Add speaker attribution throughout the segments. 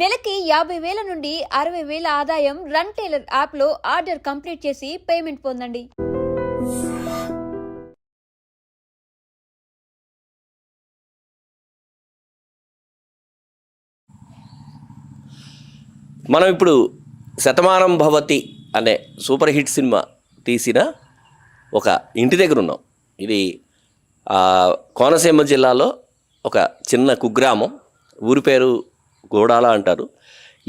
Speaker 1: నెలకి యాభై వేల నుండి అరవై వేల ఆదాయం రన్ టైలర్ యాప్లో ఆర్డర్ కంప్లీట్ చేసి పేమెంట్ పొందండి.
Speaker 2: మనం ఇప్పుడు శతమానం భవతి అనే సూపర్ హిట్ సినిమా తీసిన ఒక ఇంటి దగ్గర ఉన్నాం. ఇది కోనసీమ జిల్లాలో ఒక చిన్న కుగ్రామం. ఊరి పేరు గోడాల అంటారు.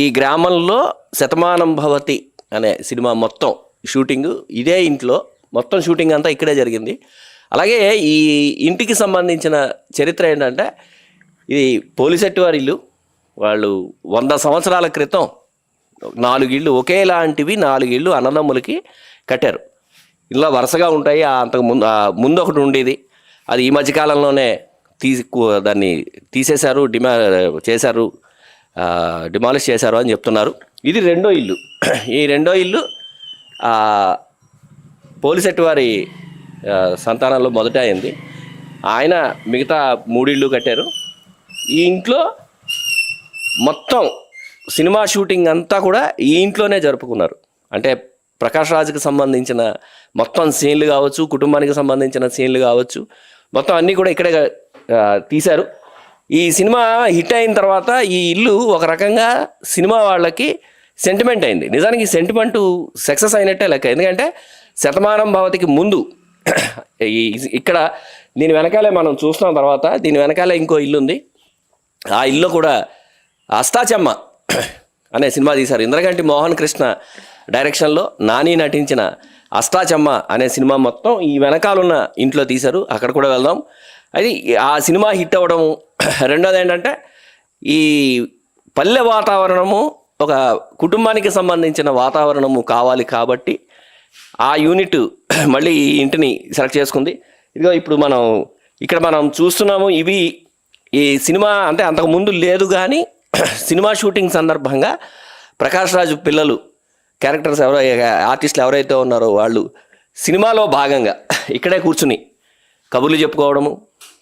Speaker 2: ఈ గ్రామంలో శతమానం భవతి అనే సినిమా మొత్తం షూటింగ్ ఇదే ఇంట్లో మొత్తం షూటింగ్ అంతా ఇక్కడే జరిగింది. అలాగే ఈ ఇంటికి సంబంధించిన చరిత్ర ఏంటంటే ఇది పోలిసెట్టి వారి ఇల్లు. వాళ్ళు వంద సంవత్సరాల క్రితం నాలుగు ఇళ్ళు ఒకేలాంటివి నాలుగిళ్ళు అన్నదమ్ములకి కట్టారు. ఇలా వరుసగా ఉంటాయి అంతకు ముందు ముందు ఒకటి ఉండేది. అది ఈ మధ్యకాలంలోనే తీసి దాన్ని తీసేశారు డిమా చేశారు. డిమాలిష్ చేశారు అని చెప్తున్నారు. ఇది రెండో ఇల్లు. ఈ రెండో ఇల్లు ఆ, పోలిసెట్టి వారి సంతానంలో మొదట అయింది. ఆయన మిగతా మూడిళ్ళు కట్టారు. ఈ ఇంట్లో మొత్తం సినిమా షూటింగ్ అంతా కూడా ఈ ఇంట్లోనే జరుపుకున్నారు. అంటే ప్రకాష్ రాజుకి సంబంధించిన మొత్తం సీన్లు కావచ్చు కుటుంబానికి సంబంధించిన సీన్లు కావచ్చు మొత్తం అన్నీ కూడా ఇక్కడే తీశారు. ఈ సినిమా హిట్ అయిన తర్వాత ఈ ఇల్లు ఒక రకంగా సినిమా వాళ్ళకి సెంటిమెంట్ అయింది. నిజానికి సెంటిమెంట్ సక్సెస్ అయినట్టే లెక్క. ఎందుకంటే శతమానం భవతికి ముందు ఇక్కడ దీని వెనకాలే మనం చూస్తున్న తర్వాత దీని వెనకాలే ఇంకో ఇల్లు ఉంది ఆ ఇల్లు కూడా అస్తాచమ్మ అనే సినిమా తీశారు. ఇంద్రగంటి మోహన్ కృష్ణ డైరెక్షన్లో నాని నటించిన అష్టాచమ్మ అనే సినిమా మొత్తం ఈ వెనకాలన్న ఇంట్లో తీశారు. అక్కడ కూడా వెళ్దాం. అది ఆ సినిమా హిట్ అవ్వడం రెండోది ఏంటంటే ఈ పల్లె వాతావరణము ఒక కుటుంబానికి సంబంధించిన వాతావరణము కావాలి కాబట్టి ఆ యూనిట్ మళ్ళీ ఈ ఇంటిని సెలెక్ట్ చేసుకుంది. ఇదిగో ఇప్పుడు మనం ఇక్కడ మనం చూస్తున్నాము ఇవి ఈ సినిమా అంటే అంతకు ముందు లేదు కానీ సినిమా షూటింగ్ సందర్భంగా ప్రకాష్ రాజు పిల్లలు క్యారెక్టర్స్ ఎవరో ఆర్టిస్టులు ఎవరైతే ఉన్నారో వాళ్ళు సినిమాలో భాగంగా ఇక్కడే కూర్చుని కబుర్లు చెప్పుకోవడము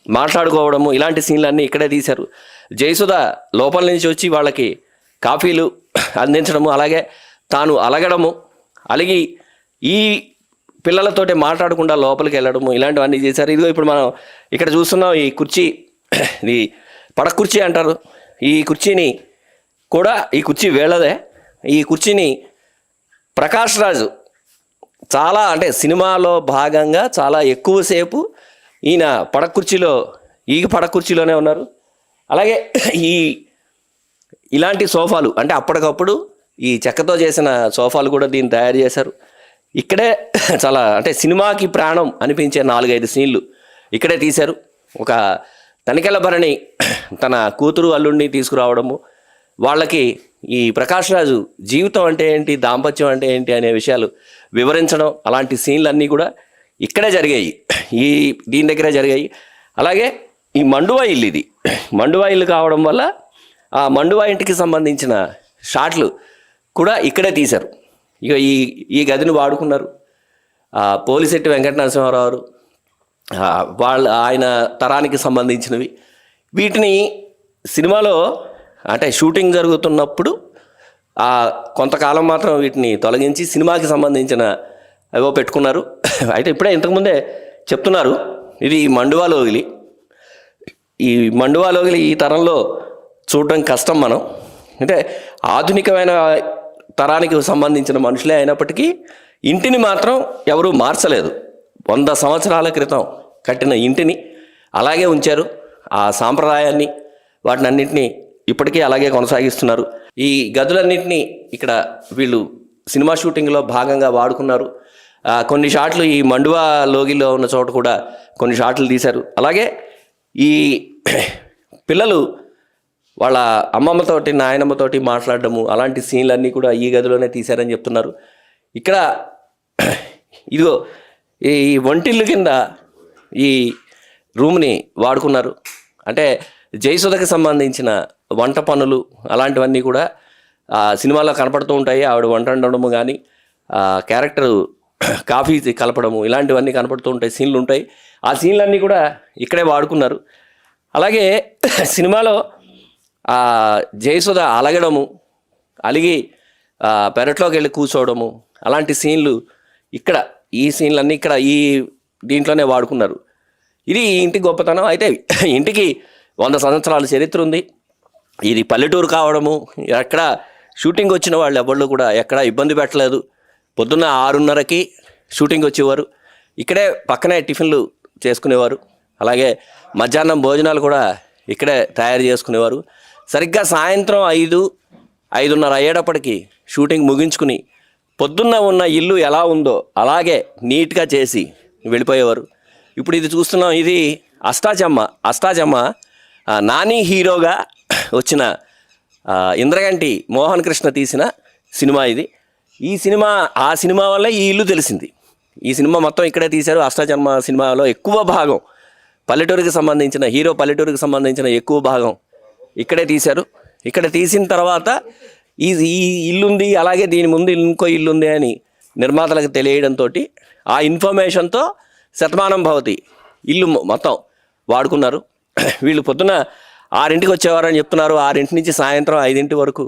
Speaker 2: మాట్లాడుకోవడము ఇలాంటి సీన్లన్నీ ఇక్కడే తీశారు. జయసుధ లోపల నుంచి వచ్చి వాళ్ళకి కాఫీలు అందించడము అలాగే తాను అలగడము అలిగి ఈ పిల్లలతోటి మాట్లాడకుండా లోపలికి వెళ్ళడము ఇలాంటివన్నీ చేశారు. ఇదిగో ఇప్పుడు మనం ఇక్కడ చూస్తున్నాం ఈ కుర్చీ ఇది పడ కుర్చీ అంటారు. ఈ కుర్చీని కూడా ఈ కుర్చీ వేళదే ఈ కుర్చీని ప్రకాష్ రాజు చాలా అంటే సినిమాలో భాగంగా చాలా ఎక్కువసేపు ఈయన పడక కుర్చీలో ఈ పడక కుర్చీలోనే ఉన్నారు. అలాగే ఈ ఇలాంటి సోఫాలు అంటే అప్పటికప్పుడు ఈ చెక్కతో చేసిన సోఫాలు కూడా దీన్ని తయారు చేశారు. ఇక్కడే చాలా అంటే సినిమాకి ప్రాణం అనిపించే నాలుగైదు సీన్లు ఇక్కడే తీశారు. ఒక తనికెళ్ళ భరణి తన కూతురు అల్లుడిని తీసుకురావడము వాళ్ళకి ఈ ప్రకాష్ రాజు జీవితం అంటే ఏంటి దాంపత్యం అంటే ఏంటి అనే విషయాలు వివరించడం అలాంటి సీన్లు అన్నీ కూడా ఇక్కడే జరిగాయి. ఈ దీని దగ్గరే జరిగాయి. అలాగే ఈ మండువా ఇల్లు ఇది. మండువా ఇల్లు కావడం వల్ల ఆ మండువా ఇంటికి సంబంధించిన షాట్లు కూడా ఇక్కడే తీశారు. ఇక ఈ ఈ గదిని వాడుకున్నారు. ఆ పోలిశెట్టి వెంకట నరసింహారావు వాళ్ళ ఆయన తరానికి సంబంధించినవి. వీటిని సినిమాలో అంటే షూటింగ్ జరుగుతున్నప్పుడు కొంతకాలం మాత్రం వీటిని తొలగించి సినిమాకి సంబంధించిన అవో పెట్టుకున్నారు. అయితే ఇప్పుడే ఇంతకుముందే చెప్తున్నారు. ఇది మండువా లోగిలి. ఈ మండువా లోగిలి ఈ తరంలో చూడడం కష్టం మనం. అంటే ఆధునికమైన తరానికి సంబంధించిన మనుషులే అయినప్పటికీ ఇంటిని మాత్రం ఎవరూ మార్చలేదు. వంద సంవత్సరాల క్రితం కట్టిన ఇంటిని అలాగే ఉంచారు. ఆ సాంప్రదాయాన్ని వాటిని అన్నింటినీ ఇప్పటికీ అలాగే కొనసాగిస్తున్నారు. ఈ గదులన్నింటినీ ఇక్కడ వీళ్ళు సినిమా షూటింగ్లో భాగంగా వాడుకున్నారు. కొన్ని షాట్లు ఈ మండువా లోగిలో ఉన్న చోట కూడా కొన్ని షాట్లు తీశారు. అలాగే ఈ పిల్లలు వాళ్ళ అమ్మమ్మతోటి నాయనమ్మతోటి మాట్లాడడము అలాంటి సీన్లన్నీ కూడా ఈ గదిలోనే తీశారని చెప్తున్నారు. ఇక్కడ ఇదిగో ఈ వంటిల్లు కింద ఈ రూమ్ని వాడుకున్నారు. అంటే జయసుధకి సంబంధించిన వంట పనులు అలాంటివన్నీ కూడా సినిమాలో కనపడుతూ ఉంటాయి. ఆవిడ వంట వండడము కానీ క్యారెక్టర్ కాఫీ కలపడము ఇలాంటివన్నీ కనపడుతూ ఉంటాయి సీన్లు ఉంటాయి. ఆ సీన్లన్నీ కూడా ఇక్కడే వాడుకున్నారు. అలాగే సినిమాలో జయసుధ అలగడము అలిగి పెరట్లోకి వెళ్ళి కూర్చోవడము అలాంటి సీన్లు ఇక్కడ ఈ సీన్లన్నీ ఇక్కడ ఈ దీంట్లోనే వాడుకున్నారు. ఇది ఈ ఇంటి గొప్పతనం. అయితే ఇంటికి వంద సంవత్సరాల చరిత్ర ఉంది. ఇది పల్లెటూరు కావడము ఎక్కడ షూటింగ్ వచ్చిన వాళ్ళు ఎవళ్ళు కూడా ఎక్కడ ఇబ్బంది పెట్టలేదు. పొద్దున్న ఆరున్నరకి షూటింగ్ వచ్చేవారు. ఇక్కడే పక్కనే టిఫిన్లు చేసుకునేవారు. అలాగే మధ్యాహ్నం భోజనాలు కూడా ఇక్కడే తయారు చేసుకునేవారు. సరిగ్గా సాయంత్రం ఐదు ఐదున్నర అయ్యేటప్పటికి షూటింగ్ ముగించుకుని పొద్దున్న ఉన్న ఇల్లు ఎలా ఉందో అలాగే నీట్గా చేసి వెళ్ళిపోయేవారు. ఇప్పుడు ఇది చూస్తున్నాం ఇది అష్టాచమ్మ అష్టాచమ్మ నాని హీరోగా వచ్చిన ఇంద్రగంటి మోహన్ కృష్ణ తీసిన సినిమా ఇది. ఈ సినిమా ఆ సినిమా వల్ల ఈ ఇల్లు తెలిసింది. ఈ సినిమా మొత్తం ఇక్కడే తీశారు. అష్టాచమ్మ సినిమాలో ఎక్కువ భాగం పల్లెటూరికి సంబంధించిన హీరో పల్లెటూరికి సంబంధించిన ఎక్కువ భాగం ఇక్కడే తీశారు. ఇక్కడ తీసిన తర్వాత ఈ ఈ ఇల్లుంది అలాగే దీని ముందు ఇంకో ఇల్లుంది అని నిర్మాతలకు తెలియడంతో ఆ ఇన్ఫర్మేషన్తో శతమానం భవతి ఇల్లు మొత్తం వాడుకున్నారు. వీళ్ళు పొద్దున ఆరింటికి వచ్చేవారని చెప్తున్నారు. ఆరింటి నుంచి సాయంత్రం ఐదింటి వరకు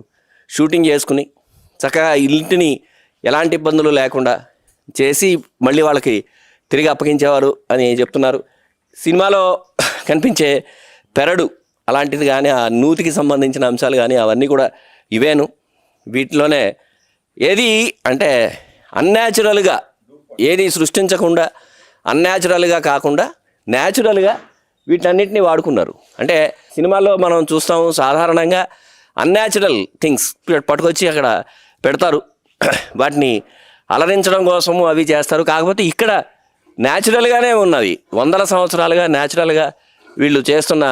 Speaker 2: షూటింగ్ చేసుకుని చక్కగా ఇంటిని ఎలాంటి ఇబ్బందులు లేకుండా చేసి మళ్ళీ వాళ్ళకి తిరిగి అప్పగించేవారు అని చెప్తున్నారు. సినిమాలో కనిపించే పెరడు అలాంటిది కానీ ఆ నూతికి సంబంధించిన అంశాలు కానీ అవన్నీ కూడా ఇవేను. వీటిలోనే ఏది అంటే అన్యాచురల్గా ఏది సృష్టించకుండా అన్యాచురల్గా కాకుండా న్యాచురల్గా వీటన్నిటిని వాడుకున్నారు. అంటే సినిమాలో మనం చూస్తాము సాధారణంగా అన్యాచురల్ థింగ్స్. పట్టుకొచ్చి అక్కడ పెడతారు. వాటిని అలరించడం కోసము అవి చేస్తారు. కాకపోతే ఇక్కడ న్యాచురల్గానే ఉన్నవి వందల సంవత్సరాలుగా న్యాచురల్గా వీళ్ళు చేస్తున్న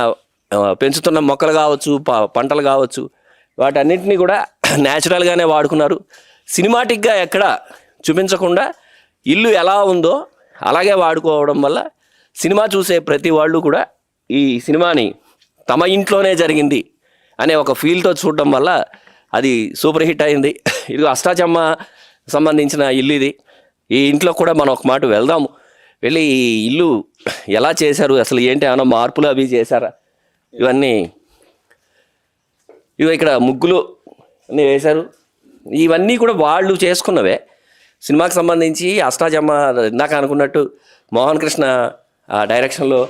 Speaker 2: పెంచుతున్న మొక్కలు కావచ్చు ప- పంటలు కావచ్చు వాటన్నిటిని కూడా న్యాచురల్గానే వాడుకున్నారు. సినిమాటిక్గా ఎక్కడ చూపించకుండా ఇల్లు ఎలా ఉందో అలాగే వాడుకోవడం వల్ల సినిమా చూసే ప్రతి వాళ్ళు కూడా ఈ సినిమాని తమ ఇంట్లోనే జరిగింది అనే ఒక ఫీల్తో చూడడం వల్ల అది సూపర్ హిట్ అయింది. ఇది అష్టాచమ్మ సంబంధించిన ఇల్లు ఇది. ఈ ఇంట్లో కూడా మనం ఒక మాట వెళ్దాము. వెళ్ళి ఈ ఇల్లు ఎలా చేశారు? అసలు ఏంటి? ఏమైనా మార్పులు అవి చేశారా? ఇవన్నీ. ఇవి ఇక్కడ ముగ్గులు అన్నీ వేశారు. ఇవన్నీ కూడా వాళ్ళు చేసుకున్నవే. సినిమాకి సంబంధించి అష్టాచమ్మ ఇందాక అనుకున్నట్టు మోహన్ కృష్ణ డైరెక్షన్లో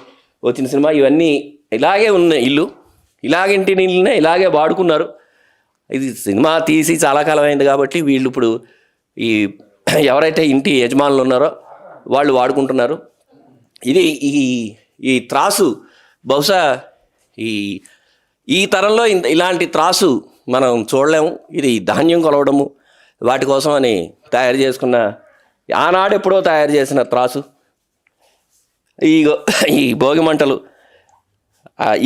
Speaker 2: వచ్చిన సినిమా. ఇవన్నీ ఇలాగే ఉన్నాయి ఇల్లు. ఇలాగ ఇంటి ఇల్లునే ఇలాగే వాడుకున్నారు. ఇది సినిమా తీసి చాలా కాలం అయింది కాబట్టి వీళ్ళు ఇప్పుడు ఈ ఎవరైతే ఇంటి యజమానులు ఉన్నారో వాళ్ళు వాడుకుంటున్నారు. ఇది ఈ ఈ త్రాసు బహుశా ఈ ఈ తరంలో ఇంత ఇలాంటి త్రాసు మనం చూడలేము. ఇది ధాన్యం కొలవడము వాటి కోసం అని తయారు చేసుకున్న ఆనాడు ఎప్పుడో తయారు చేసిన త్రాసు. ఈ ఈ భోగి మంటలు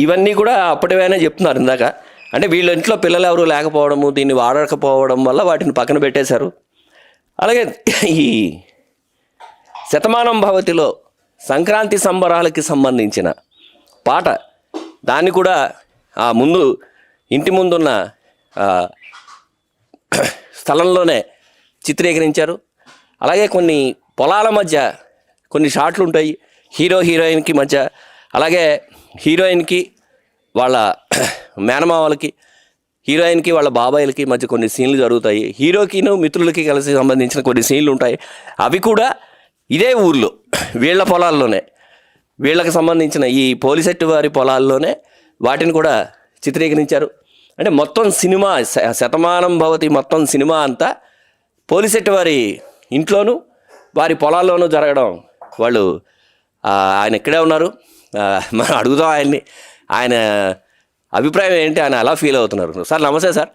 Speaker 2: ఇవన్నీ కూడా అప్పటివైనా చెప్తున్నారు ఇందాక. అంటే వీళ్ళ ఇంట్లో పిల్లలు ఎవరు లేకపోవడము దీన్ని వాడకపోవడం వల్ల వాటిని పక్కన పెట్టేశారు. అలాగే ఈ శతమానం భవతిలో సంక్రాంతి సంబరాలకి సంబంధించిన పాట దాన్ని కూడా ఆ ముందు ఇంటి ముందున్న స్థలంలోనే చిత్రీకరించారు. అలాగే కొన్ని పొలాల మధ్య కొన్ని షాట్లు ఉంటాయి హీరో హీరోయిన్కి మధ్య. అలాగే హీరోయిన్కి వాళ్ళ మేనమావలకి హీరోయిన్కి వాళ్ళ బాబాయిలకి మధ్య కొన్ని సీన్లు జరుగుతాయి. హీరోకిను మిత్రులకి కలిసి సంబంధించిన కొన్ని సీన్లు ఉంటాయి. అవి కూడా ఇదే ఊర్లో వీళ్ళ పొలాల్లోనే. వీళ్ళకి సంబంధించిన ఈ పోలిసెట్టు వారి పొలాల్లోనే వాటిని కూడా చిత్రీకరించారు. అంటే మొత్తం సినిమా శతమానం భవతి మొత్తం సినిమా అంతా పోలిసెట్టు వారి ఇంట్లోనూ వారి పొలాల్లోనూ జరగడం వాళ్ళు ఆయన ఇక్కడే ఉన్నారు. మనం అడుగుదాం ఆయన్ని. ఆయన అభిప్రాయం ఏంటి ఆయన అలా ఫీల్ అవుతున్నారు. సార్ నమస్తే సార్.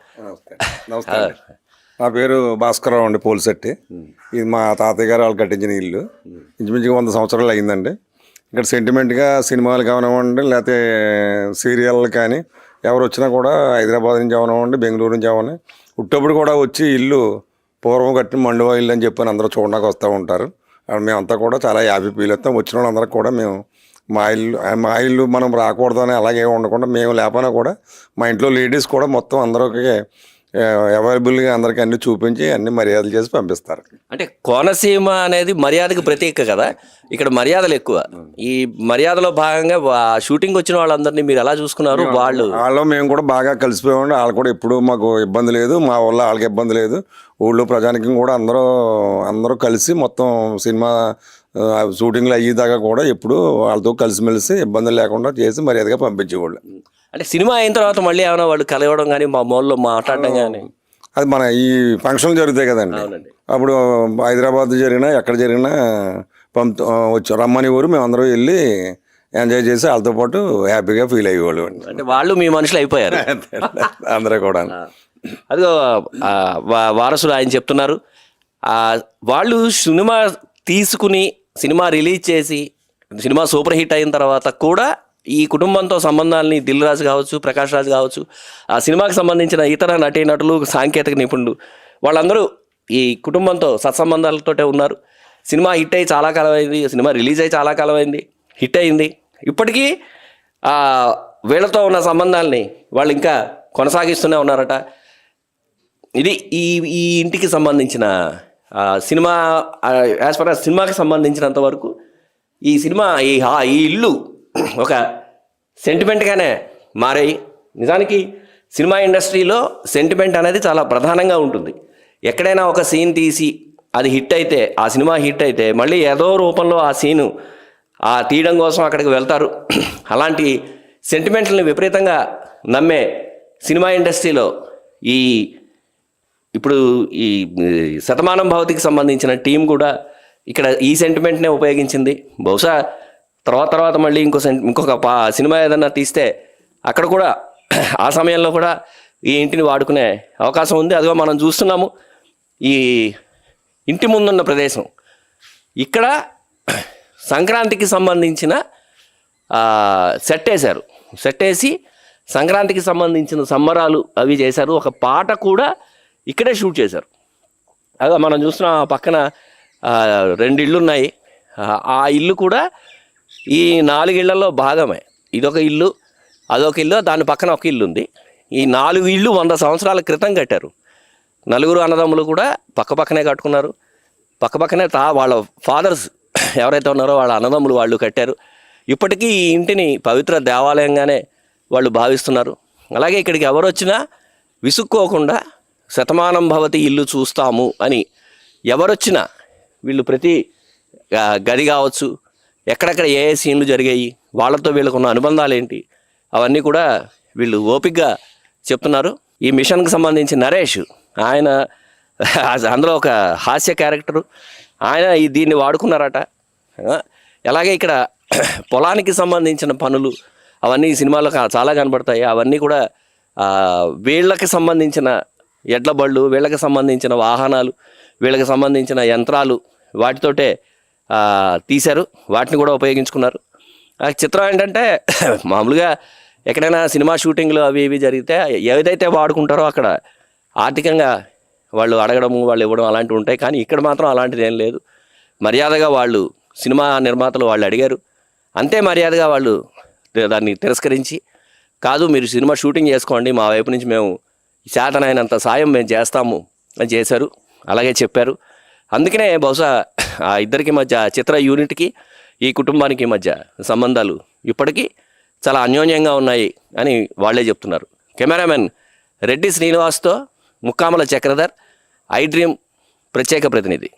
Speaker 3: నమస్తే. నా పేరు భాస్కరరావు అండి పోలిశెట్టి. ఇది మా తాతయ్య గారు వాళ్ళు కట్టించిన ఇల్లు. ఇంచుమించుగా వంద సంవత్సరాలు అయిందండి ఇక్కడ సెంటిమెంట్గా సినిమాలు కానివ్వండి లేకపోతే సీరియల్ కానీ ఎవరు వచ్చినా కూడా హైదరాబాద్ నుంచి అవనివ్వండి బెంగళూరు నుంచి అవని ఉట్టప్పుడు కూడా వచ్చి ఇల్లు పూర్వం కట్టిన మండువా ఇల్లు అని చెప్పని అందరూ చూడడానికి వస్తూ ఉంటారు. మేమంతా కూడా చాలా హ్యాపీ ఫీల్ అవుతాం వచ్చిన వాళ్ళందరికీ కూడా మేము మా ఇల్లు మా ఇల్లు మనం రాకూడదని అలాగే ఉండకుండా మేము లేకపోయినా కూడా మా ఇంట్లో లేడీస్ కూడా మొత్తం అందరికి అవైలబుల్గా అందరికీ అన్ని చూపించి అన్ని మర్యాదలు చేసి పంపిస్తారు.
Speaker 2: అంటే కోనసీమ అనేది మర్యాదకు ప్రతీక కదా? ఇక్కడ మర్యాదలు ఎక్కువ. ఈ మర్యాదలో భాగంగా షూటింగ్ వచ్చిన వాళ్ళందరినీ మీరు ఎలా చూసుకున్నారు? వాళ్ళు
Speaker 3: వాళ్ళు మేము కూడా బాగా కలిసిపోయామండి. వాళ్ళు కూడా ఎప్పుడు మాకు ఇబ్బంది లేదు. మా వల్ల వాళ్ళకి ఇబ్బంది లేదు. ఊళ్ళో ప్రజానికం కూడా అందరూ అందరూ కలిసి మొత్తం సినిమా షూటింగ్లు అయ్యేదాకా కూడా ఎప్పుడు వాళ్ళతో కలిసిమెలిసి ఇబ్బందులు లేకుండా చేసి మర్యాదగా పంపించేవాళ్ళు.
Speaker 2: అంటే సినిమా అయిన తర్వాత మళ్ళీ ఏమైనా వాళ్ళు కలవడం కానీ మా మోల్లో మాట్లాడడం కానీ
Speaker 3: అది మన ఈ ఫంక్షన్లు జరుగుతాయి కదండి. అప్పుడు హైదరాబాద్ జరిగినా ఎక్కడ జరిగినా పంపు వచ్చి రమ్మని ఊరు మేము అందరూ వెళ్ళి ఎంజాయ్ చేసి వాళ్ళతో పాటు హ్యాపీగా ఫీల్ అయ్యేవాళ్ళు అండి.
Speaker 2: అంటే వాళ్ళు మీ మనుషులు అయిపోయారు.
Speaker 3: అందరూ కూడా.
Speaker 2: అదిగో వా- వారసులు ఆయన చెప్తున్నారు. వాళ్ళు సినిమా తీసుకుని సినిమా రిలీజ్ చేసి సినిమా సూపర్ హిట్ అయిన తర్వాత కూడా ఈ కుటుంబంతో సంబంధాలని దిల్ రాజు కావచ్చు ప్రకాష్ రాజు కావచ్చు ఆ సినిమాకి సంబంధించిన ఇతర నటీనటులు సాంకేతిక నిపుణులు వాళ్ళందరూ ఈ కుటుంబంతో సత్సంబంధాలతోటే ఉన్నారు. సినిమా హిట్ అయ్యి చాలా కాలం అయింది సినిమా రిలీజ్ అయ్యి చాలా కాలం అయింది హిట్ అయింది. ఇప్పటికీ ఆ, వీళ్ళతో ఉన్న సంబంధాలని వాళ్ళు ఇంకా కొనసాగిస్తూనే ఉన్నారట. ఇది ఈ ఈ ఇంటికి సంబంధించిన సినిమా యాజ్ పర్ సినిమాకి సంబంధించినంత వరకు ఈ సినిమా ఈ హా- ఈ ఇల్లు ఒక సెంటిమెంట్గానే మారాయి. నిజానికి సినిమా ఇండస్ట్రీలో సెంటిమెంట్ అనేది చాలా ప్రధానంగా ఉంటుంది. ఎక్కడైనా ఒక సీన్ తీసి అది హిట్ అయితే ఆ సినిమా హిట్ అయితే మళ్ళీ ఏదో రూపంలో ఆ సీను ఆ తీయడం కోసం అక్కడికి వెళ్తారు. అలాంటి సెంటిమెంట్లని విపరీతంగా నమ్మే సినిమా ఇండస్ట్రీలో ఈ ఇప్పుడు ఈ శతమానం భవతికి సంబంధించిన టీం కూడా ఇక్కడ ఈ సెంటిమెంట్నే ఉపయోగించింది. బహుశా తర్వాత తర్వాత మళ్ళీ ఇంకో సెంట్ ఇంకొక పా సినిమా ఏదన్నా తీస్తే అక్కడ కూడా ఆ సమయంలో కూడా ఈ ఇంటిని వాడుకునే అవకాశం ఉంది. అదిగో మనం చూస్తున్నాము ఈ ఇంటి ముందున్న ప్రదేశం. ఇక్కడ సంక్రాంతికి సంబంధించిన సెట్ వేశారు. సెట్ వేసి సంక్రాంతికి సంబంధించిన సంబరాలు అవి చేశారు. ఒక పాట కూడా ఇక్కడే షూట్ చేశారు. అదే మనం చూసిన పక్కన రెండు ఇళ్ళు ఉన్నాయి ఆ, ఆ ఇల్లు కూడా ఈ నాలుగిళ్ళలో భాగమే. ఇదొక ఇల్లు అదొక ఇల్లు దాని పక్కన ఒక ఇల్లు ఉంది. ఈ నాలుగు ఇళ్ళు వంద సంవత్సరాల క్రితం కట్టారు. నలుగురు అన్నదమ్ములు కూడా పక్క పక్కనే కట్టుకున్నారు. పక్క పక్కనే తా వాళ్ళ ఫాదర్స్ ఎవరైతే ఉన్నారో వాళ్ళ అన్నదమ్ములు వాళ్ళు కట్టారు. ఇప్పటికీ ఈ ఇంటిని పవిత్ర దేవాలయంగానే వాళ్ళు భావిస్తున్నారు. అలాగే ఇక్కడికి ఎవరు వచ్చినా విసుక్కోకుండా శతమానం భవతి ఇల్లు చూస్తాము అని ఎవరొచ్చినా వీళ్ళు ప్రతి గది కావచ్చు ఎక్కడెక్కడ ఏ ఏ సీన్లు జరిగాయి వాళ్ళతో వీళ్ళకున్న అనుబంధాలు ఏంటి అవన్నీ కూడా వీళ్ళు ఓపిక్గా చెప్తున్నారు. ఈ మిషన్కి సంబంధించి నరేష్ ఆయన అందులో ఒక హాస్య క్యారెక్టరు ఆయన ఈ దీన్ని వాడుకున్నారట. ఎలాగే అలాగే ఇక్కడ పొలానికి సంబంధించిన పనులు అవన్నీ ఈ సినిమాలో చాలా కనబడతాయి. అవన్నీ కూడా వీళ్ళకి సంబంధించిన ఎడ్ల బళ్ళు వీళ్ళకి సంబంధించిన వాహనాలు వీళ్ళకి సంబంధించిన యంత్రాలు వాటితోటే తీశారు. వాటిని కూడా ఉపయోగించుకున్నారు. ఆ చిత్రం ఏంటంటే మామూలుగా ఎక్కడైనా సినిమా షూటింగ్లు అవి ఇవి జరిగితే ఏదైతే వాడుకుంటారో అక్కడ ఆర్థికంగా వాళ్ళు అడగడము వాళ్ళు ఇవ్వడం అలాంటివి ఉంటాయి. కానీ ఇక్కడ మాత్రం అలాంటిది ఏం లేదు. మర్యాదగా వాళ్ళు సినిమా నిర్మాతలు వాళ్ళు అడిగారు. అంతే మర్యాదగా వాళ్ళు దాన్ని తిరస్కరించి కాదు మీరు సినిమా షూటింగ్ చేసుకోండి మా వైపు నుంచి మేము చేతనైనంత సాయం మేము చేస్తాము అని చేశారు. అలాగే చెప్పారు. అందుకనే బహుశా ఆ ఇద్దరికి మధ్య చిత్ర యూనిట్కి ఈ కుటుంబానికి మధ్య సంబంధాలు ఇప్పటికీ చాలా అన్యోన్యంగా ఉన్నాయి అని వాళ్ళే చెప్తున్నారు. కెమెరామెన్ రెడ్డి శ్రీనివాస్తో ముక్కామల చక్రధర్ ఐ డ్రీమ్ ప్రత్యేక ప్రతినిధి.